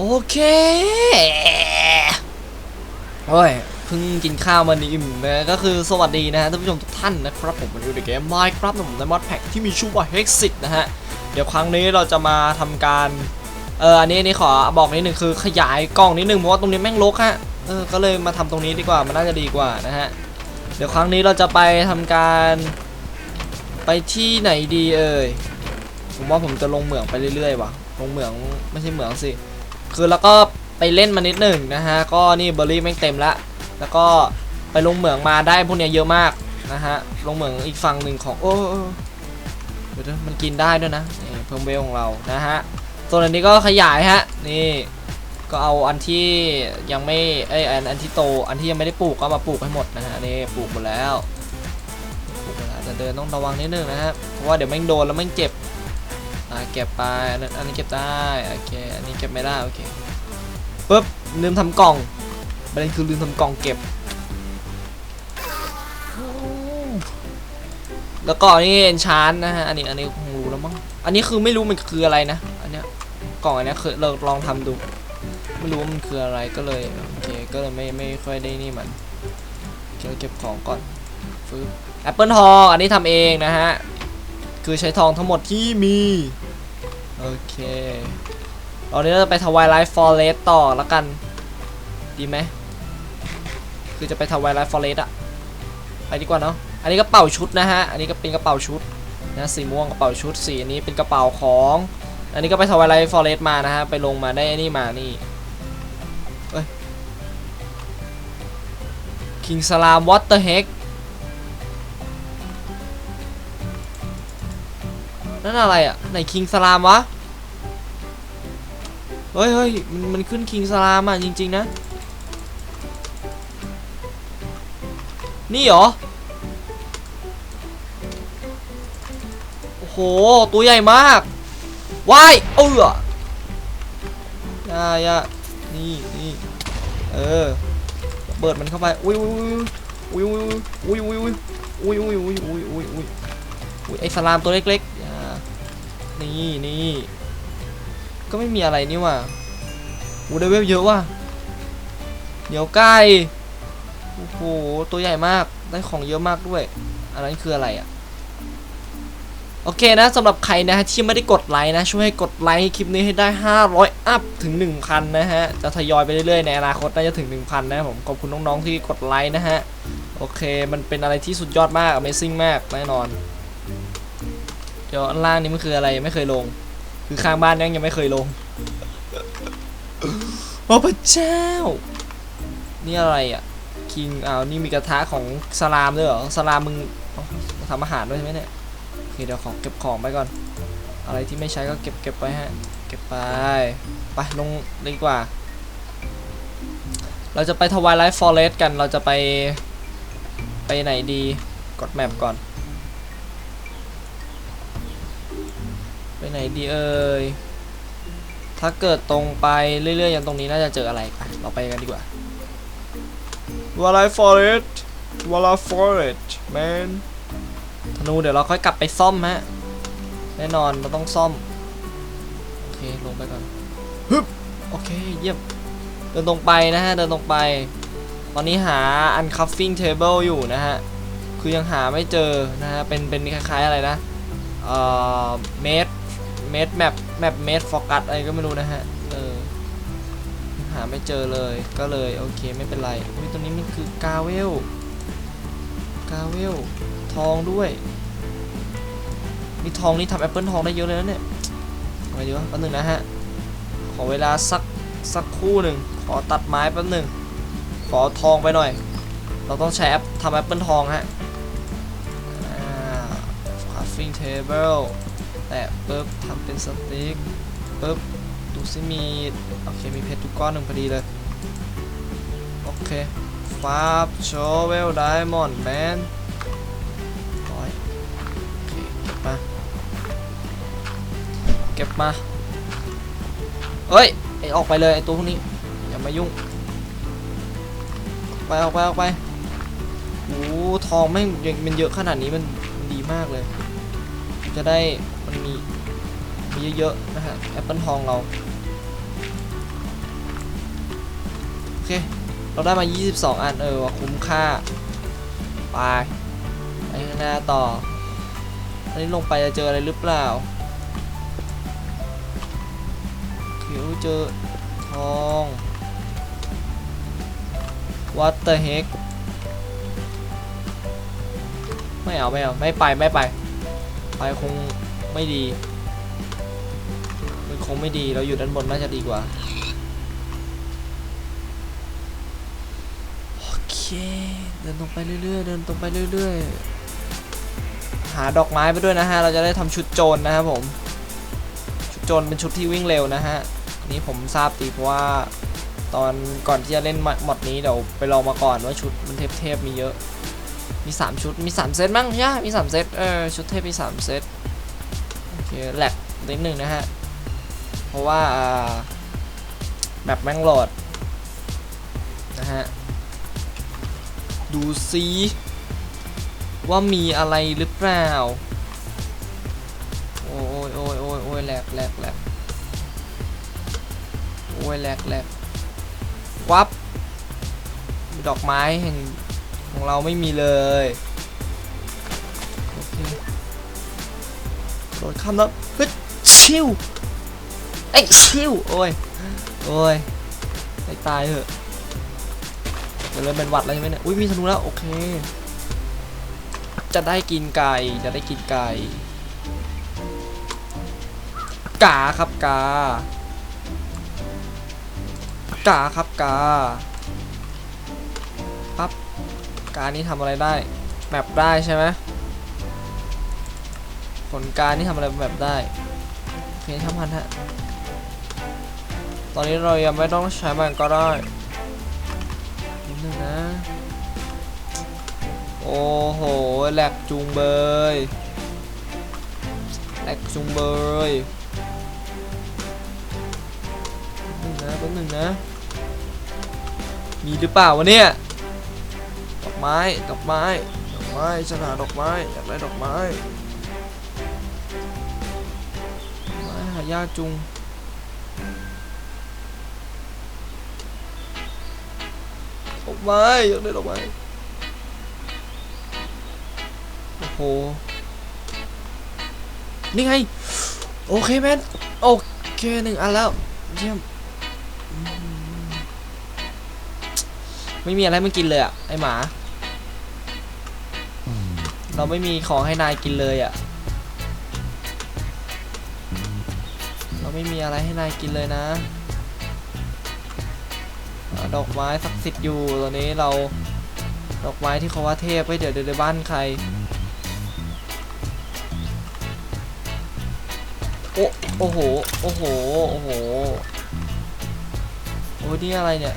โอเคโอ้ยเพิ่งกินข้าวมานี่อิ่มนะก็คือสวัสดีนะฮะท่านผู้ชมทุกท่านนะครับผมมาดูในเกม Minecraft นะผมในมอดแพ็กที่มีชื่อว่า Hexit นะฮะ เดี๋ยวครั้งนี้เราจะมาทำการ เอออันนี้นี่ขอบอกนิดหนึ่งคือขยายกล้องนิดหนึ่งเพราะว่าตรงนี้แม่งรกฮะเออก็เลยมาทำตรงนี้ดีกว่ามันน่าจะดีกว่านะฮะ เดี๋ยวครั้งนี้เราจะไปทำการ ไปที่ไหนดีเอ่ยผมว่าผมจะลงเหมืองไปเรื่อยๆว่ะลงเหมืองไม่ใช่เหมืองสิ คือแล้วก็ไปเล่นมานิดหนึ่งนะฮะ ก็นี่เบอร์รี่แม่งเต็มละ แล้วก็ไปลงเหมืองมาได้พวกเนี้ยเยอะมากนะฮะ ลงเหมืองอีกฝั่งหนึ่งของโอ้เออเดี๋ยวมันกินได้ด้วยนะเพิ่มเวลของเรานะฮะส่วนอันนี้ก็ขยายฮะ นี่ก็เอาอันที่ยังไม่เอ้ยอันอันที่โต อันที่ยังไม่ได้ปลูกก็มาปลูกให้หมดนะฮะนี่ปลูกหมดแล้วปลูกหมดแล้วแต่เดินต้องระวังนิดนึงนะฮะเพราะว่าเดี๋ยวแม่งโดนแล้วแม่งเจ็บ อ่าเก็บไปอันนั้นอันนี้เก็บได้โอเคอันนี้เก็บไม่ได้โอเคปุ๊บลืมทำกล่องประเด็นคือลืมทำกล่องเก็บ แล้วก็อันนี้เอนชานนะฮะอันนี้อันนี้คงรู้แล้วมั้งอันนี้คือไม่รู้มันคืออะไรนะอันเนี้ยกล่องอันเนี้ยเคยเราลองทำดู ไม่รู้ว่ามันคืออะไรก็เลยโอเคก็เลยไม่ไม่ค่อยได้นี่มันเก็บเก็บของก่อนฟื้แอปเปิลทองอันนี้ทำเองนะฮะ คือใช้ทองทั้งหมดที่มี โอเคตอนนี้เราจะไปทวายไลฟ์ฟอเรสต่อแล้วกัน ดีไหม คือจะไปทวายไลฟ์ฟอเรสอะไปดีกว่าเนาะ อันนี้กระเป๋าชุดนะฮะ อันนี้ก็เป็นกระเป๋าชุดนะสีม่วงกระเป๋าชุดสีอันนี้เป็นกระเป๋าของ อันนี้ก็ไปทวายไลฟ์ฟอเรสมานะฮะ ไปลงมาได้อ้นี่มานี่เอ้ยคิงสลามวอเตอร์เฮก นั่นอะไรอะไหนคิงสลามวะเฮ้ยเฮ้ยมันมันขึ้นคิงสลามอะจริง ๆ นะ นี่เหรอ โอ้โห ตัวใหญ่มากว้ายเอออยายานี่นี่เออเบิดมันเข้าไปอุ้ยอุ้ยอุ้ยอุ้ยอุ้ยอุ้ยอุ้ยอุ้ยอุ้ยอุ้ยอุ้ยอุ้ยอุ้ยไอสลามตัวเล็กๆอย่า นี่นี่ก็ไม่มีอะไรนี่ว่ะอูได้เวลเยอะว่ะเหนียวไก่โอ้โหตัวใหญ่มากได้ของเยอะมากด้วย อันนั้นคืออะไรอะโอเคนะสำหรับใครนะฮะที่ไม่ได้กดไลค์นะ ช่วยให้กดไลค์คลิปนี้ให้ได้ 500 อัพถึง 1,000 นะฮะ จะทยอยไปเรื่อยๆ ในอนาคตน่าจะถึง 1,000 นะผมขอบคุณน้องๆที่กดไลค์นะฮะ โอเค มันเป็นอะไรที่สุดยอดมาก Amazing มากแน่นอน เดี๋ยวอันล่างนี้มันคืออะไรยังไม่เคยลง คือข้างบ้านยังยังไม่เคยลงโอ้พระเจ้า นี่อะไรอะคิงอ้าวนี่มีกระทะของสลามด้วยเหรอสลามมึงทำอาหารด้วยใช่ไหมเนี่ยโอเคเดี๋ยวขอเก็บของไปก่อน อะไรที่ไม่ใช้ก็เก็บเก็บไปฮะ เก็บไปไปลงดีกว่า เราจะไปทวายไลฟ์ฟอเรสต์กันเราจะไป ไปไหนดี กดแมปก่อน ไปไหนดีเอ่ย ถ้าเกิดตรงไปเรื่อยๆอย่างตรงนี้น่าจะเจออะไรไปเราไปกันดีกว่าวาลายฟอเรสต์วาลายฟอเรสต์แมนธนูเดี๋ยวเราค่อยกลับไปซ่อมฮะ แน่นอนเราต้องซ่อม โอเค ลงไปก่อนฮึบโอเค เยี่ยม เดินตรงไปนะฮะ เดินตรงไป ตอนนี้หา uncuffing table อยู่นะฮะ คือยังหาไม่เจอนะฮะ เป็น เป็นคล้ายๆอะไรนะ เอ่อ เมด เมดแมปแมปเมดโฟกัสอะไรก็ไม่รู้นะฮะ เออ หาไม่เจอเลย ก็เลยโอเคไม่เป็นไรอุ้ยตัวนี้มันคือกาเวล กาเวล ทองด้วย มีทองนี่ทำแอปเปิลทองได้เยอะเลยนะเนี่ยทำไมดีวะแป๊บนึงนะฮะ ขอเวลาสักสักคู่หนึ่ง ขอตัดไม้แป๊บนึง ขอทองไปหน่อย เราต้องใช้แอปทำแอปเปิลทองฮะอา crafting table แตะปุ๊บทำเป็นสติ๊กปุ๊บดูซิมีโอเคมีเพชรทุกก้อนหนึ่งพอดีเลย โอเคฟาบโชเวลไดมอนด์แมนร้อยโอเคเก็บมา เก็บมาเอ้ยไอออกไปเลยไอตัวพวกนี้ อย่ามายุ่ง ไปออกไปออกไปโอ้ทองแม่งยังมันเยอะขนาดนี้มันดีมากเลย จะได้ มันมีมีเยอะๆนะฮะแอปเปิลทองเรา โอเค เราได้มา 22 อัน เออว่าคุ้มค่า ไปไปข้างหน้าต่อ อันนี้ลงไปจะเจออะไรหรือเปล่าเขียวเจอทอง What the heck ไม่เอา ไม่เอา ไม่ไปไม่ไป ไปคง ไม่ดี มันคงไม่ดีเราอยู่ด้านบนน่าจะดีกว่า โอเค เดินตรงไปเรื่อยๆ เดินตรงไปเรื่อยๆ หาดอกไม้ไปด้วยนะฮะ เราจะได้ทำชุดโจรนะครับผม ชุดโจรเป็นชุดที่วิ่งเร็วนะฮะ นี้ผมทราบดีเพราะว่าตอนก่อนที่จะเล่นหมดนี้เดี๋ยวไปลองมาก่อนว่าชุดมันเทพๆมีเยอะ มี 3 ชุด มี 3 เซตมั้งใช่ไหมมี 3 เซต เออ ชุดเทพมี 3 เซต แหลกนิดหนึ่งนะฮะ เพราะว่าอ่าแบบแม่งโหลดนะฮะ ดูซิว่ามีอะไรหรือเปล่า โอ้ยโอ้ยโอ้ยโอ้ยแหลกแหลกแหลกโอ้ยแหลกแหลกวับ ดอกไม้แห่งของเราไม่มีเลย โดดข้ามแล้วฮ้ยชิวไอ้ชิวโอ้ยโอ้ยให้ตายเถอะเดี๋ยวเริ่มเป็นหวัดแล้วใช่ไหมเนี่ยอุ้ยมีธนูแล้วโอเค จะได้กินไก่จะได้กินไก่กาครับกากาครับกาปั๊บกานี่ทำอะไรได้แมปได้ใช่ไหม ผลการนี่ทำอะไรแบบได้โอเคช่างพันฮะ ตอนนี้เรายังไม่ต้องใช้มันก็ได้นิดนึงนะ โอ้โหแหลกจุงเบยแหลกจุงเบยแป๊บนึงนะแป๊บนึงนะ มีหรือเปล่าวะเนี่ย ดอกไม้ ดอกไม้ ดอกไม้ฉันหาดอกไม้ อยากได้ดอกไม้ ยากจุงดอกไม้อยากได้ดอกไม้ โอ้โห นี่ไง โอเคแมนโอเคหนึ่งอันแล้ว เยี่ยม ไม่มีอะไรมันกินเลยอะไอหมา เราไม่มีของให้นายกินเลยอะ ไม่มีอะไรให้นายกินเลยนะ ดอกไม้ศักดิ์สิทธิ์อยู่ตอนนี้เราดอกไม้ที่เขาว่าเทพไว้เดี๋ยวเดี๋ยวบ้านใคร โอ้โอ้โห โอ้โห โอ้โห โอ้ยนี่อะไรเนี่ย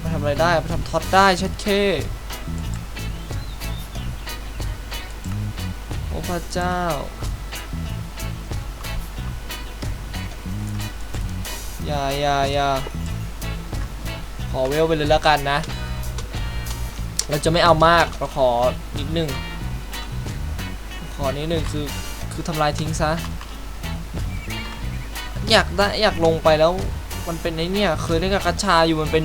มาทำอะไรได้เอามาทำท็อตได้ชัดเคโอ้พระเจ้า อย่าอย่าอย่าขอเวลไปเลยแล้วกันนะ เราจะไม่เอามากเราขอนิดหนึ่ง ขอนิดหนึ่งคือคือทำลายทิ้งซะ อยากได้อยากลงไปแล้ว มันเป็นไอ้เนี่ยเคยเล่นกับกัญชาอยู่มันเป็น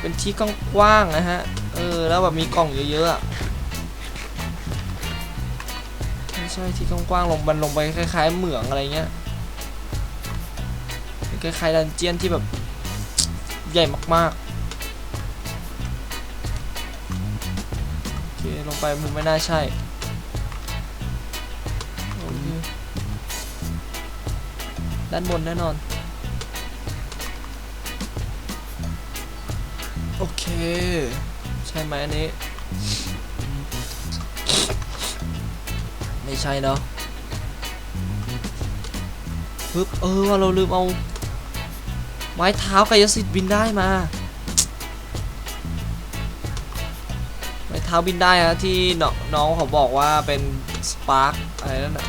เป็นที่กว้างๆนะฮะ เออแล้วแบบมีกล่องเยอะๆไม่ใช่ที่กว้างๆลงมันลงไปคล้าย ๆ เหมืองอะไรเงี้ย คล้ายๆดันเจียนที่แบบ ใหญ่มากๆ โอเค ลงไปมันไม่น่าใช่โอเคด้านบนแน่นอน โอเค ใช่ไหมอันนี้ ไม่ใช่เนาะปึ๊บเออว่าเราลืมเอา ไม้เท้ากายสิทธิ์บินได้มา ไม้เท้าบินได้ฮะที่น้องเขาบอกว่าเป็นสปาร์กอะไรนั่นนะ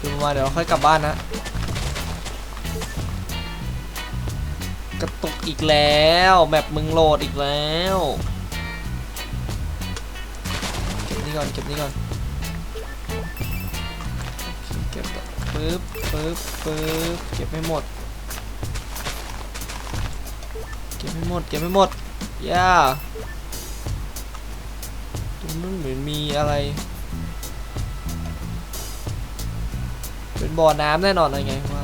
ดูมาเดี๋ยวเราค่อยกลับบ้านนะกระตุกอีกแล้วแมปมึงโหลดอีกแล้วเก็บนี่ก่อนเก็บนี่ก่อนเก็บต่อปึ๊บปึ๊บปึ๊บเก็บให้หมด ก็บไม่หมดเก็บไม่หมดย่าตรงนั้นเหมือนมีอะไร เป็นบ่อน้ำแน่นอนอะไรไงว่า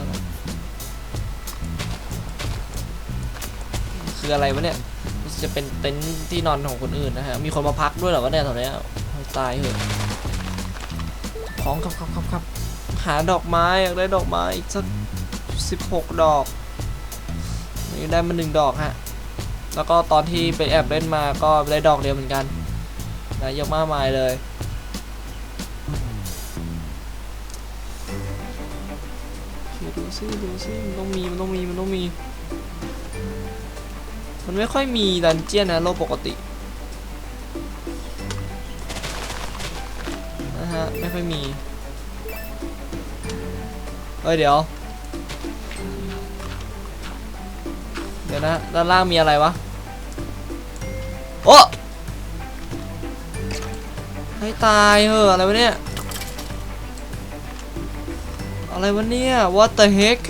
คืออะไรวะเนี่ยจะเป็นเต็นท์ที่นอนของคนอื่นนะฮะ มีคนมาพักด้วยเหรอวะเนี่ยตอนเนี้ตายเหอะของครับครับครับครับหาดอกไม้อยากได้ดอกไม้อีกสักสิบหกดอกนี่ได้มาหนึ่งดอกฮะ แล้วก็ตอนที่ไปแอบเล่นมาก็ได้ดอกเดียวเหมือนกันนะเยอะมากมายเลย ดูซิดูซิมันต้องมีมันต้องมีมันต้องมี มันไม่ค่อยมีดันเจียนนะโลกปกตินะฮะไม่ค่อยมีเฮ้ยเดี๋ยว เดี๋ยวนะ ด้านล่างมีอะไรวะ โอ้ให้ตายเหอะอะไรวะเนี่ย อะไรวะเนี่ย what the heck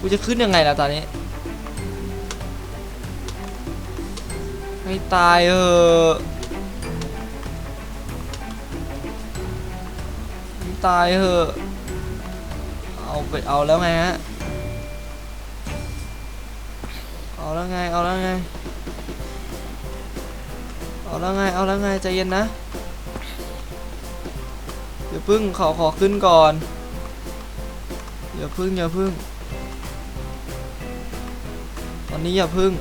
กูจะขึ้นยังไงล่ะตอนนี้ ให้ตายเออะให้ตายเออะ ไปเอาแล้วไงฮะ เอาแล้วไง เอาแล้วไง เอาแล้วไง เอาแล้วไงใจเย็นนะ อย่าพึ่งขอขอขึ้นก่อน อย่าพึ่งอย่าพึ่ง ตอนนี้อย่าพึ่ง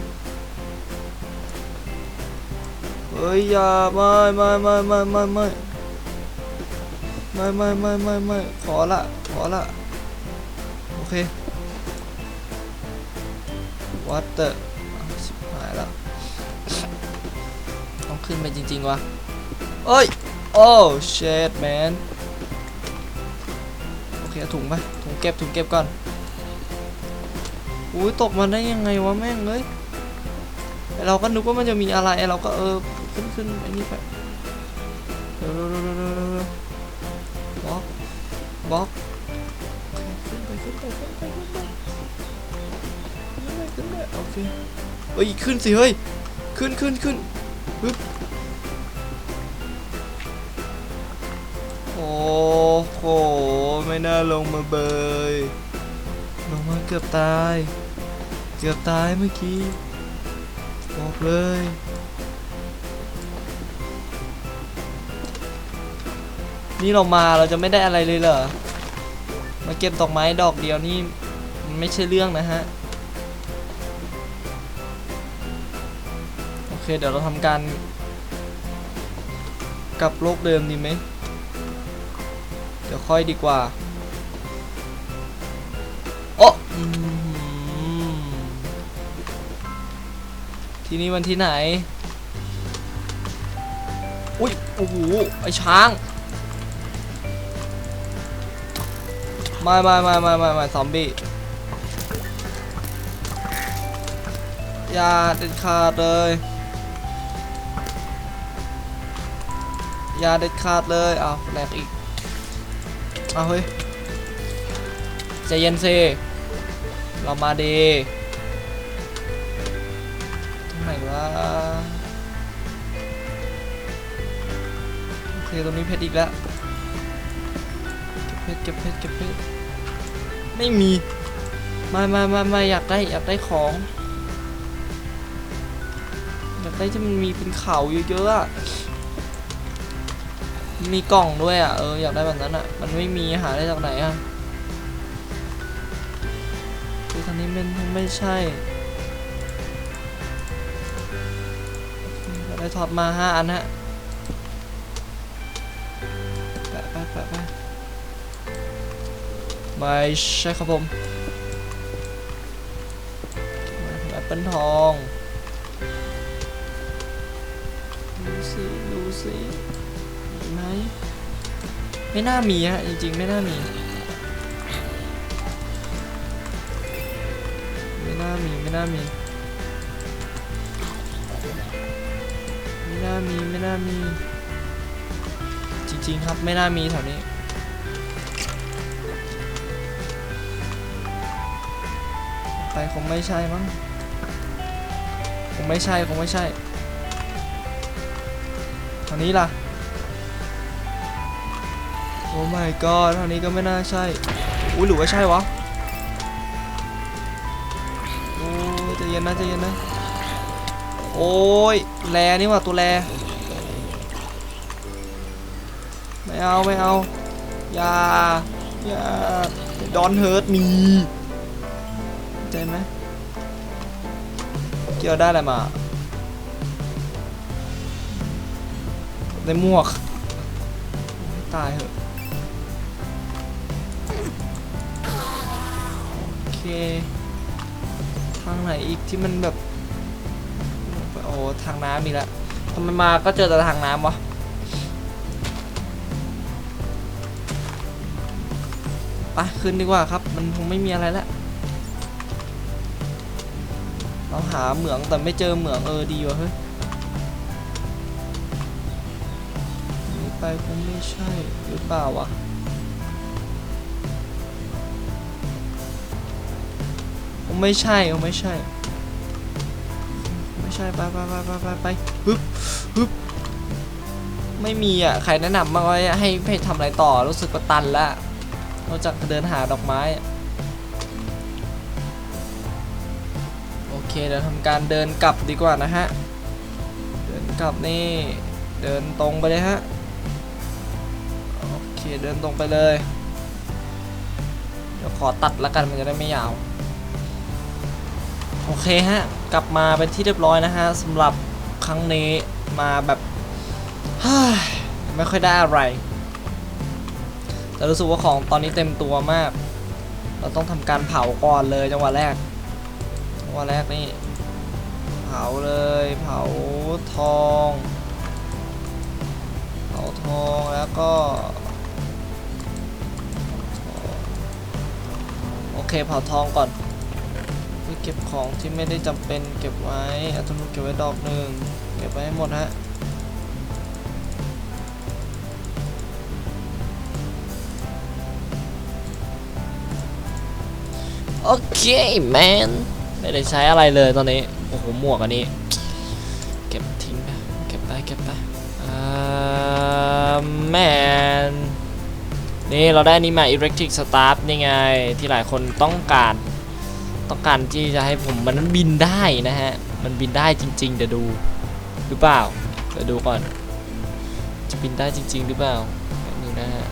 เฮ้ยอย่าไม่ไม่ไม่ไม่ไม่ไม่ไม่ไม่ไม่ไม่ไม่ขอละขอละ โอเค what the อ้าวชิบหายแล้ว ต้องขึ้นไปจริง ๆ วะเอ้ย โอ้ shit man โอเคเอาถุงไปถุงเก็บถุงเก็บก่อนอุ้ยตกมาได้ยังไงวะแม่งเอ้ยเราก็นึกว่ามันจะมีอะไรเราก็เออขึ้นขึ้นไอ้นี่ไปเร็วเร็วเร็วเร็วเร็วเร็วเร็วบล็อกบล็อก ขึ้นไปโอเฮ้ยขึ้นสิเฮ้ยขึ้นขึ้นขึ้นปึ๊บโอ้โหไม่น่าลงมาเบยลงมาเกือบตาย เกือบตายเมื่อกี้บอกเลยนี่เรามาเราจะไม่ได้อะไรเลยเหรอ มาเก็บดอกไม้ดอกเดียวนี่มันไม่ใช่เรื่องนะฮะ เคเดี๋ยวเราทำการกลับโลกเดิมดีไหม เดี๋ยวค่อยดีกว่าโอ้ที่นี่มันที่ไหน อุ้ย โอ้โห ไอช้างม่ไม่ไม่ไม่ไม่ไม่ซอมบี้อย่าเด็ดขาดเลย ยาเด็ดขาดเลยเอาแหลกอีกเอาเฮ้ยใจเย็นสิเรามาดีตรงไหนวะโอเคตรงนี้เพชรอีกแล้วเก็บเพชรเก็บเพชรเก็บเพชรไม่มีม่ไม่ไม่ไม่อยากได้อยากได้ของอยากได้ที่มันมีเป็นเขาเยอะๆอะ มีกล่องด้วยอะ เออ อยากได้แบบนั้นอะ มันไม่มีหาได้จากไหนอะคือทางนี้มันไม่ใช่ได้ท็อปมาห้าอันฮะแปะแปะแปะแปไม่ใช่ครับผมแอปเปิลทอง ดูสิ ดูสิ มีไหมไม่น่ามีฮะจริงๆ ไม่น่ามี ไม่น่ามีไม่น่ามีไม่น่ามีไม่น่ามี จริงๆครับไม่น่ามีแถวนี้ไปคงไม่ใช่มั้งคงไม่ใช่คงไม่ใช่ทางนี้ล่ะ อ้ my god ทางนี้ก็ไม่น่าใช่ อุ้ยหรือว่าใช่วะ โอ้ยใจเย็นนะใจเย็นนะ โอ้ยแลนี่ว่าตัวแล ไม่เอาไม่เอา อย่า อย่าดอนเฮิร์ตมีใจไหมเกี่ยวได้อะไรมาได้หมวกตายเหอะ ทางไหนอีกที่มันแบบ โอ้ทางน้ำมีแล้วทำไมมาก็เจอแต่ทางน้ำวะไปขึ้นดีกว่าครับ มันคงไม่มีอะไรแล้วเราหาเหมืองแต่ไม่เจอเหมืองเออดีว่ะเฮ้ยนี่ไปคงไม่ใช่หรือเปล่าวะ ไม่ใช่ไม่ใช่ ไม่ใช่ไปไปไปไปไปไปฮึบฮึบไม่มีอะใครแนะนำมาไว้ให้ให้ทำอะไรต่อรู้สึกว่าตันแล้วนอกจากเดินหาดอกไม้โอเคเดี๋ยวทำการเดินกลับดีกว่านะฮะเดินกลับนี่เดินตรงไปเลยฮะโอเคเดินตรงไปเลยเดี๋ยวขอตัดแล้วกันมันจะได้ไม่ยาว โอเคฮะ กลับมาเป็นที่เรียบร้อยนะฮะสำหรับครั้งนี้มาแบบไม่ค่อยได้อะไร แต่รู้สึกว่าของตอนนี้เต็มตัวมาก เราต้องทำการเผาก่อนเลยจังหวะแรกจังหวะแรกนี่ เผาเลย เผาทอง เผาทองแล้วก็ โอเคเผาทองก่อน ก็บของที่ไม่ได้จำเป็นเก็บไว้เอาธนูเก็บไว้ดอกหนึ่งเก็บไว้ให้หมดฮะโอเคแมนไม่ได้ใช้อะไรเลยตอนนี้ โอ้โหหมวกอันนี้ เก็บทิ้งไปเก็บไปเก็บไปอ่าแมนนี่เราได้อันนี้มา Electric Staff นี่ไง ที่หลายคนต้องการ ต้องการที่จะให้ผมมันนั้นบินได้นะฮะ มันบินได้จริง ๆ เดี๋ยวดู หรือเปล่า เดี๋ยวดูก่อน จะบินได้จริง ๆ หรือเปล่าแป๊บนึงนะฮะ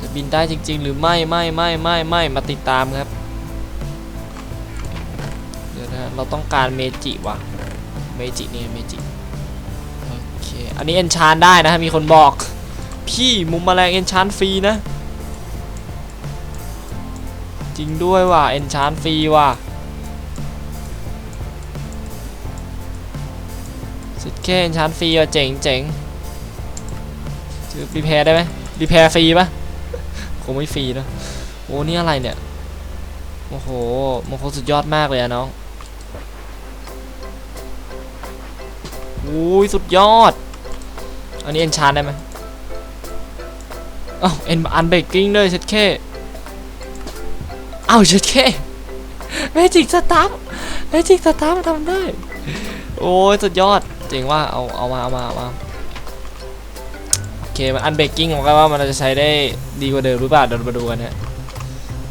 จะบินได้จริง ๆ หรือไม่ไม่ไม่ไม่ไม่มาติดตามครับ เดี๋ยวนะเราต้องการเมจิวะเมจิเนี่ยเมจิ โอเค อันนี้เอนชานได้นะฮะ มีคนบอก พี่มุมแมลงเอนชานฟรีนะ ริงด้วยว่ะเอนชานฟรีว่ะสุดแค่เอนชานฟรีว่ะเจ๋งเจ๋งซื้อรีแพร์ได้ไหมรีแพร์ฟรีปะคงไม่ฟรีนะโอ้นี่อะไรเนี่ยโอ้โหมันคงสุดยอดมากเลยอะน้องโอ้ยสุดยอด อันนี้เอนชานได้ไหมอ้าวเอ็นอันเบกกิ้งด้วยเช็ดเค อ้าวเช็ดเคเมจิกสตาร์ฟเมจิกสตาร์ฟทำได้ โอ้ยสุดยอดเจ๋งว่าเอาเอามาเอามาเอามาโอเคมันอันเบกกิ้งผมก็ว่ามันจะใช้ได้ดีกว่าเดิมหรือเปล่าเดี๋ยวเรามาดูกันฮะ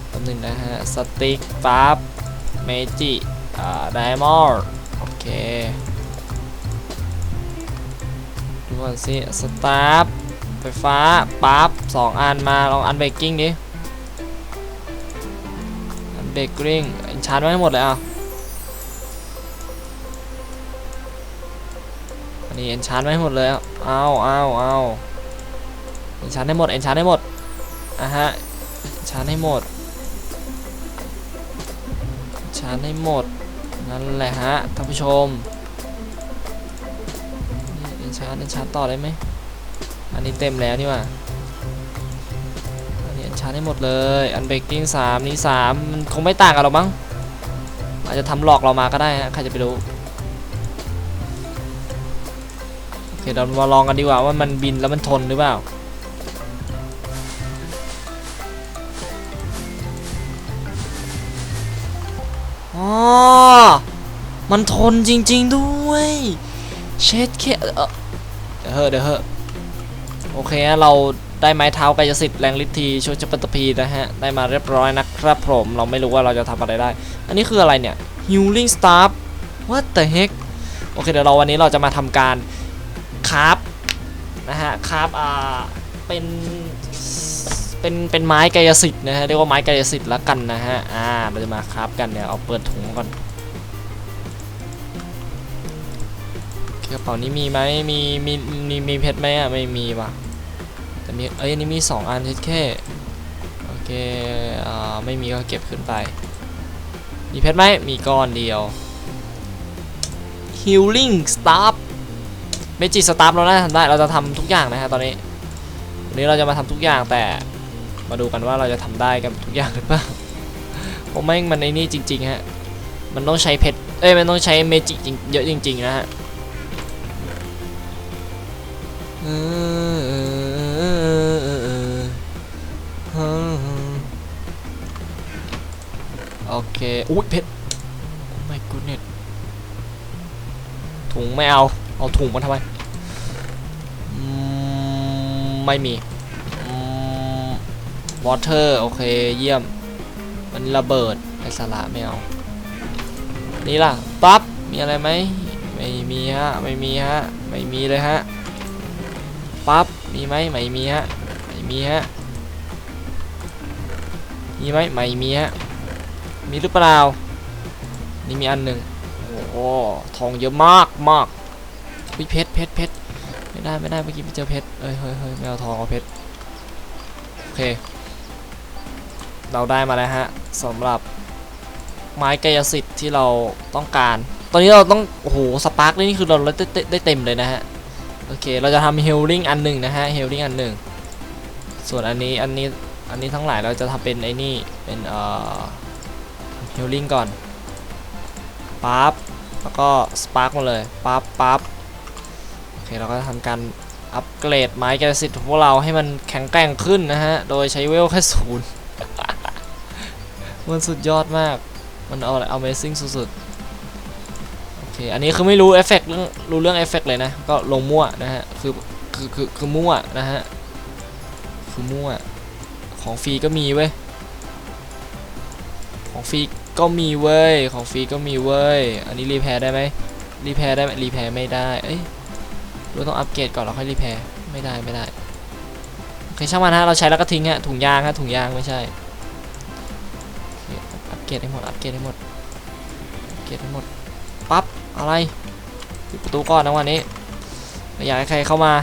แป๊บนึงนะฮะสติ๊กปั๊บเมจิอ่าไดมอนด์โอเคดูก่อนสิสตาร์ไฟฟ้าปั๊บสองอันมาลองอันเบกกิ้งดิ เบกกิ้งอินชาร์ไว้ให้หมดเลยอะอันนี้เอนชานไว้ให้หมดเลยอะเอาเอาเอาเอนชานให้หมดเอนชานให้หมดอะฮะเอนชานให้หมดเอนชานให้หมด นั่นแหละฮะท่านผู้ชมเอนชานเอนชานต่อได้ไหมอันนี้เต็มแล้วนี่ว่าานให้หมดเลย อันเบกกิ้งสามนี่สามมันคงไม่ต่างกันหรอกมั้ง อาจจะทำหลอกเรามาก็ได้ฮะ ใครจะไปรู้ โอเคเรามาลองกันดีกว่าว่ามันบินแล้วมันทนหรือเปล่า อ๋อ มันทนจริง ๆด้วย เช็ดแค่เออเดี๋ยวเหอเดี๋ยวเหอโอเคเรา ได้ไม้เท้ากายสิทธิ์แรงฤทธีช่วยจัปตพีนะฮะ ได้มาเรียบร้อยนะครับผม เราไม่รู้ว่าเราจะทำอะไรได้ อันนี้คืออะไรเนี่ย healing staff what the heck โอเค เดี๋ยวเราวันนี้เราจะมาทำการคราฟนะฮะคราฟอ่าเป็นเป็นเป็นไม้กายสิทธิ์นะฮะเรียกว่าไม้กายสิทธิ์ล้วกันนะฮะอ่าเราจะมาคราฟกันเนี่ยเอาเปิดถุงก่อนกระเป๋านี้มีไหมมีมีมีมีเพชรไหมอะไม่มีว่ะ แต่มีเอ้ยนนี้มีสองอันแค่โอเคอ่าไม่มีก็เก็บขึ้นไป มีเพชรไหมมีก้อนเดียว healing staff เมจิสตาฟเราน่าทำได้ เราจะทำทุกอย่างนะฮะตอนนี้ วันนี้เราจะมาทำทุกอย่างแต่มาดูกันว่าเราจะทำได้กันทุกอย่างหรือเปล่าผมไม่งมันในนี่จริงๆฮะ มันต้องใช้เพชร เอ้ย มันต้องใช้เมจิจริงเยอะจริงๆนะฮะเออ เคอุ้ยเพชรโอ้ my goodness ถุงไม่เอา เอาถุงมาทำไมมไม่มีวอเตอร์โอเคเยี่ยม มันระเบิดไอสาระไม่เอา นี่ล่ะปั๊บ มีอะไรไหมไม่มีฮะ ไม่มีฮะ ไม่มีเลยฮะ ปั๊บ มีไหมไม่มีฮะ ไม่มีฮะ มีไหมไม่มีฮะ มีหรือเปล่า นี่มีอันหนึ่งโอ้โหทองเยอะมากมากวิเพชรเพชรเพชรไม่ได้ไม่ได้เมื่อกี้ไปเจอเพชรเอ้ยเฮ้ยเฮ้ยไม่เอาทองเอาเพชรโอเค เราได้มาแล้วฮะสำหรับไม้กายสิทธิ์ที่เราต้องการ ตอนนี้เราต้องโอ้โหสปาร์กนี่คือเราได้ได้ได้เต็มเลยนะฮะโอเคเราจะทำเฮลลิ่งอันหนึ่งนะฮะเฮลลิ่งอันหนึ่งส่วนอันนี้อันนี้อันนี้ทั้งหลายเราจะทำเป็นไอ้นี่เป็นเอ่อ ฮลลิ่งก่อนปั๊บแล้วก็สปาร์กมาเลยปั๊บปั๊บโอเคเราก็ทำการอัปเกรดไม้แกสิทธิ์ของพวกเราให้มันแข็งแกร่งขึ้นนะฮะ โดยใช้เวลแค่ศูนย์มันสุดยอดมาก มันเอาอะไร Amazing สุดๆ โอเค อันนี้คือไม่รู้เอฟเฟกต์เรื่องรู้เรื่องเอฟเฟกต์เลยนะ ก็ลงมั่วนะฮะ คือคือคือคือมั่วนะฮะ คือมั่ว ของฟรีก็มีเว้ย ของฟรี ก็มีเว้ย ของฟรีก็มีเว้ย อันนี้รีแพร์ได้ไหมรีแพร์ได้ไหมรีแพร์ไม่ได้ เอ้ยเราต้องอัปเกรดก่อนแล้วค่อยรีแพร์ไม่ได้ไม่ได้โอเคช่างมันฮะเราใช้แล้วก็ทิ้งฮะถุงยางฮะถุงยางไม่ใช่อัปเกรดให้หมดอัปเกรดให้หมดอัปเกรดให้หมดปั๊บอะไรปิดประตูก่อนนะวันนี้ไม่อยากให้ใครเข้ามา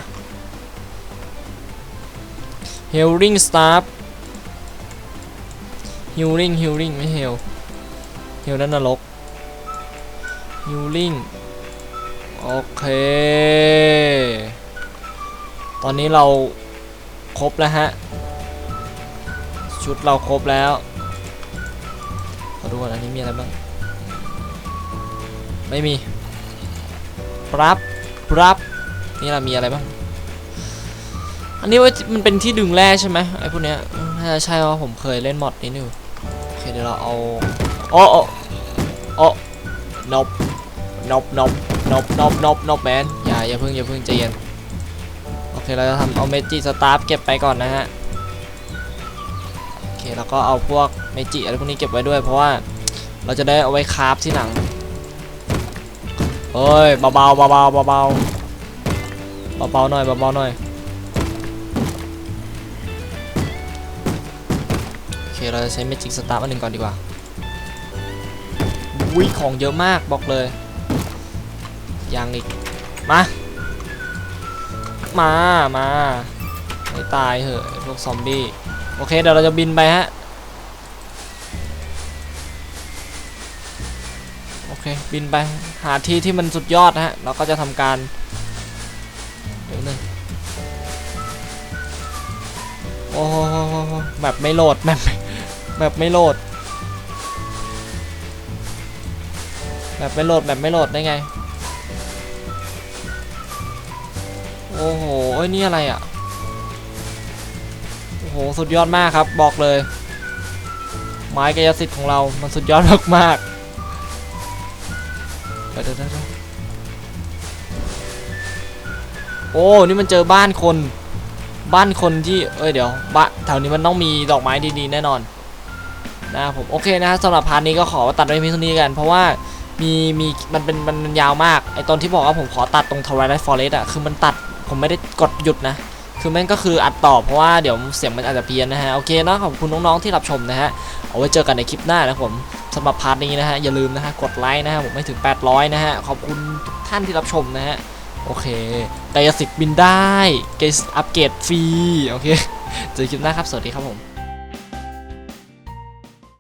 Healing Staff Healing Healing ไม่ Heal ฮลนั่นนรกฮิลลิ่งโอเค ตอนนี้เราครบแล้วฮะ ชุดเราครบแล้วขอดูก่อนอันนี้มีอะไรบ้าง ไม่มีปรับปรับนี่เรามีอะไรบ้าง อันนี้ว่ามันเป็นที่ดึงแร่ใช่ไหมไอ้พวกเนี้ย น่าจะใช่ว่าผมเคยเล่นมอดนี้อยู่โอเคเดี๋ยวเราเอา โอ้โอ้โอ้นบนบนบนบนบนบนบแมนอย่าอย่าเพิ่งอย่าเพิ่งใจเย็นโอเคเราจะทำเอาเมจิสตาร์ฟเก็บไปก่อนนะฮะโอเคแล้วก็เอาพวกเมจิอะไรพวกนี้เก็บไว้ด้วย เพราะว่าเราจะได้เอาไว้คราฟที่หลังเฮ้ยเบาเบาเบาเบาเบาเบาเบาๆหน่อยเบาๆหน่อยโอเคเราจะใช้เมจิสตาร์อันหนึ่งก่อนดีกว่า วิของเยอะมากบอกเลยยังอีก มา มา มาไม่ตายเหอะพวกซอมบี้ โอเคเดี๋ยวเราจะบินไปฮะ โอเค บินไป หาที่ที่มันสุดยอดฮะ เราก็จะทำการ เดี๋ยวหนึงโอ้โหแบบไม่โหลดแบบแบบไม่โหลด แบบไม่โหลดแบบไม่โหลดได้ไง โอ้โหเอ้ยนี่อะไรอะ โอ้โห สุดยอดมากครับบอกเลย ไม้กายสิทธิ์ของเรา มันสุดยอดมากเดี๋ยวเดี๋ยวเดี๋ยวโอ้ นี่มันเจอบ้านคน บ้านคนที่ เอ้ย เดี๋ยวบ้านแถวนี้มันต้องมีดอกไม้ดีๆ แน่นอน นะครับผม โอเคนะฮะสำหรับพาร์ทนี้ก็ขอตัดไว้เพียงเท่านี้กัน เพราะว่า มีมีมันเป็นมันมันยาวมากไอตอนที่บอกว่าผมขอตัดตรง Twilight Forest อะคือมันตัดผมไม่ได้กดหยุดนะ คือแม่งก็คืออัดต่อเพราะว่าเดี๋ยวเสียงมันอาจจะเพี้ยนนะฮะ โอเคนะขอบคุณน้องๆที่รับชมนะฮะ เอาไว้เจอกันในคลิปหน้านะครับผมสำหรับพาร์ทนี้นะฮะ อย่าลืมนะฮะ กดไลค์นะฮะ ผมไม่ถึง 800 นะฮะ ขอบคุณทุกท่านที่รับชมนะฮะ โอเคกายสิทธิ์บินได้เกสอัปเกรดฟรี โอเค เจอคลิปหน้าครับ สวัสดีครับผม